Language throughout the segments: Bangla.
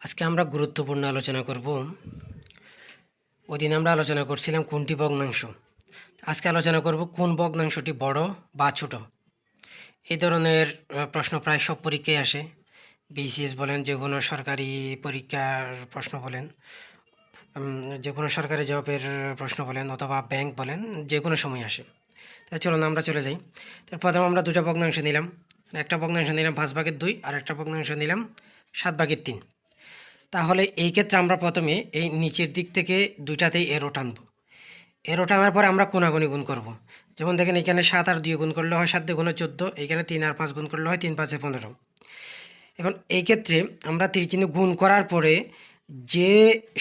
আজকে আমরা গুরুত্বপূর্ণ আলোচনা করব। ওই দিন আমরা আলোচনা করছিলাম কোনটি ভগ্নাংশ। আজকে আলোচনা করব কোন ভগ্নাংশটি বড় বা ছোট। এই ধরনের প্রশ্ন প্রায় সব পরীক্ষায় আসে। বিসিএস বলেন, যে কোনো সরকারি পরীক্ষার প্রশ্ন বলেন যে কোনো সরকারি জবের প্রশ্ন বলেন অথবা ব্যাংক বলেন, যে কোনো সময় আসে। তাই চলুন আমরা চলে যাই। তো প্রথমে আমরা দুটো ভগ্নাংশ নিলাম। একটা ভগ্নাংশ নিলাম পাঁচ ভাগের দুই আর একটা ভগ্নাংশ নিলাম সাত ভাগের তিন। তাহলে এই ক্ষেত্রে আমরা প্রথমে এই নিচের দিক থেকে দুইটাতেই এরো টানবো। এরো টানার পরে আমরা কোনাগুনি গুণ করব। যেমন দেখেন এখানে সাত আর দুই গুণ করলে হয় সাত দুই গুণে চোদ্দ, এখানে তিন আর পাঁচ গুণ করলে হয় তিন পাঁচে পনেরো। এখন এই ক্ষেত্রে আমরা তীরচিহ্ন গুণ করার পরে যে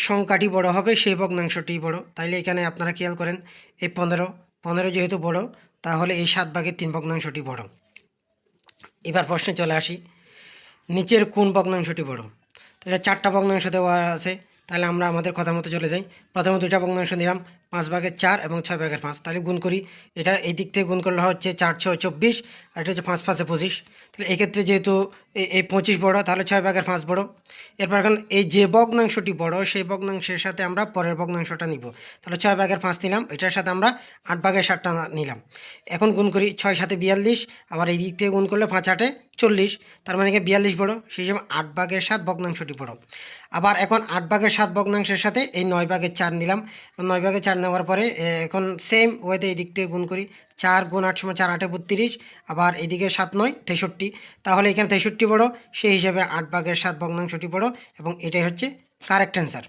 সংখ্যাটি বড় হবে সেই ভগ্নাংশটি বড়। তাইলে এখানে আপনারা খেয়াল করেন এই পনেরো পনেরো যেহেতু বড়, তাহলে এই সাত ভাগের তিন ভগ্নাংশটি বড়। এবার প্রশ্নে চলে আসি, নিচের কোন ভগ্নাংশটি বড়? তাহলে চারটা ভগ্নাংশ দেওয়া আছে। তাহলে আমরা আমাদের কথা মতো চলে যাই। প্রথমে দুটা ভগ্নাংশ নিলাম। পাঁচ ভাগের চার এবং ছয় ভাগের পাঁচ। তাহলে গুণ করি। এটা এই দিক থেকে গুণ করলে হচ্ছে চার, ছয়, চব্বিশ আর এটা হচ্ছে পাঁচ, পাঁচে পঁচিশ। তাহলে এক্ষেত্রে যেহেতু এই পঁচিশ বড়, তাহলে ছয় ভাগের পাঁচ বড়। এরপর এখন এই যে ভগ্নাংশটি বড়, সেই ভগ্নাংশের সাথে আমরা পরের ভগ্নাংশটা নিব। তাহলে ছয় ভাগের পাঁচ নিলাম। এটার সাথে আমরা আট ভাগের সাতটা নিলাম। এখন গুণ করি ছয় সাথে বিয়াল্লিশ। আবার এই দিক থেকে গুণ করলে পাঁচ আটে চল্লিশ। তার মানে কি বিয়াল্লিশ বড়। সেই সময় আট ভাগের সাত ভগ্নাংশটি বড়। আবার এখন আট ভাগের সাত ভগ্নাংশের সাথে এই নয় ভাগের চার নিলাম। নয় ভাগের চার নেওয়ার পরে এখন সেম ওয়েতে এই দিক থেকে গুণ করি। চার গুণ আট সময় চার, আটে বত্রিশ, আবার এদিকে সাত নয়, তেষট্টি। তাহলে এখানে তেষট্টি বড়, সেই হিসাবে আট ভাগের সাত ভগ্নাংশটি বড়, এবং এটাই হচ্ছে কারেক্ট অ্যান্সার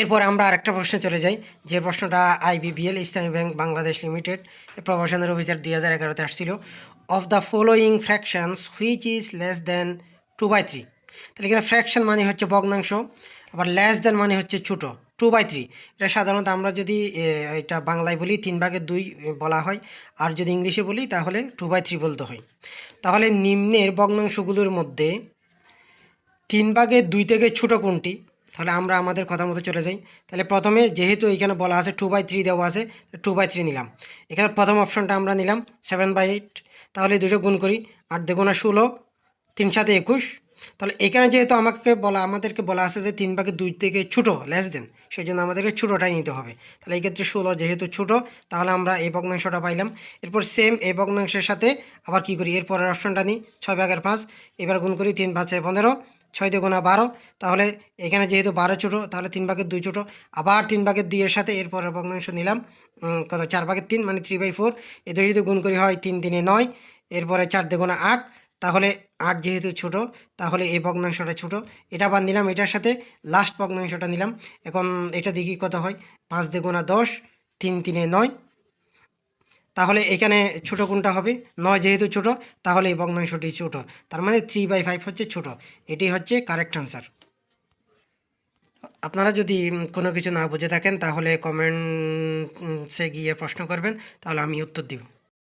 এরপর আমরা আরেকটা প্রশ্নে চলে যাই, যে প্রশ্নটা IBBL Islami bank, Bangladesh limited প্রভাষণের officer দুই হাজার এগারোতে আসছিল। Of the following fractions which is less than two by three তাহলে এখানে ফ্র্যাকশন মানে হচ্ছে ভগ্নাংশ, আবার লেস দেন মানে হচ্ছে ছোটো। টু বাই থ্রি এটা সাধারণত আমরা যদি এটা বাংলায় বলি তিন ভাগের দুই বলা হয়, আর যদি ইংলিশে বলি তাহলে টু বাই থ্রি বলতে হয়। তাহলে নিম্নের ভগ্নাংশগুলোর মধ্যে তিন ভাগের দুই থেকে ছোটো কোনটি? তাহলে আমরা আমাদের কথা মতো চলে যাই। তাহলে প্রথমে যেহেতু এখানে বলা আছে টু বাই থ্রি দেওয়া আছে টু বাই থ্রি নিলাম। এখানে প্রথম অপশনটা আমরা নিলাম সেভেন বাই এইট তাহলে দুটো গুণ করি, আট দেগুণা ষোলো, তিন সাথে একুশ তাহলে এখানে যেহেতু আমাকে বলা, আমাদেরকে বলা আছে যে তিন ভাগে দুই থেকে ছোটো লেস দেন সেই জন্য আমাদেরকে ছোটোটাই নিতে হবে। তাহলে এই ক্ষেত্রে ষোলো যেহেতু ছোটো, তাহলে আমরা এই ভগ্নাংশটা পাইলাম। এরপর সেম এই ভগ্নাংশের সাথে আবার কি করি? এর পরের অপশনটা নিই, ছয় ভাগের পাঁচ, এবার গুণ করি তিন ভাগ পাঁচে পনেরো, ছয় দুগুণা বারো। তাহলে এখানে যেহেতু বারো ছোটো, তাহলে তিন ভাগের দুই ছোটো। আবার তিন ভাগের দুইয়ের সাথে এর পরের ভগ্নাংশ নিলাম কত? চার ভাগের তিন মানে থ্রি বাই ফোর এদের যদি গুণ করি হয় তিন দিনে নয়, এরপরে চার দুগুণা আট তাহলে আট যেহেতু ছোট, তাহলে এই ভগ্নাংশটা ছোট। এটা আবার নিলাম, এটার সাথে লাস্ট ভগ্নাংশটা নিলাম। এখন এটা দেখি কত হয়? পাঁচ দুগুণা দশ, তিন তিনে নয়। তাহলে এখানে ছোট কোনটা হবে? নয় যেহেতু ছোট, তাহলে এই ভগ্নাংশটি ছোট। তার মানে থ্রি বাই ফাইভ হচ্ছে ছোট। এটি হচ্ছে কারেক্ট আনসার আপনারা যদি কোনো কিছু না বুঝে থাকেন, তাহলে কমেন্টসে গিয়ে প্রশ্ন করবেন, তাহলে আমি উত্তর দিব।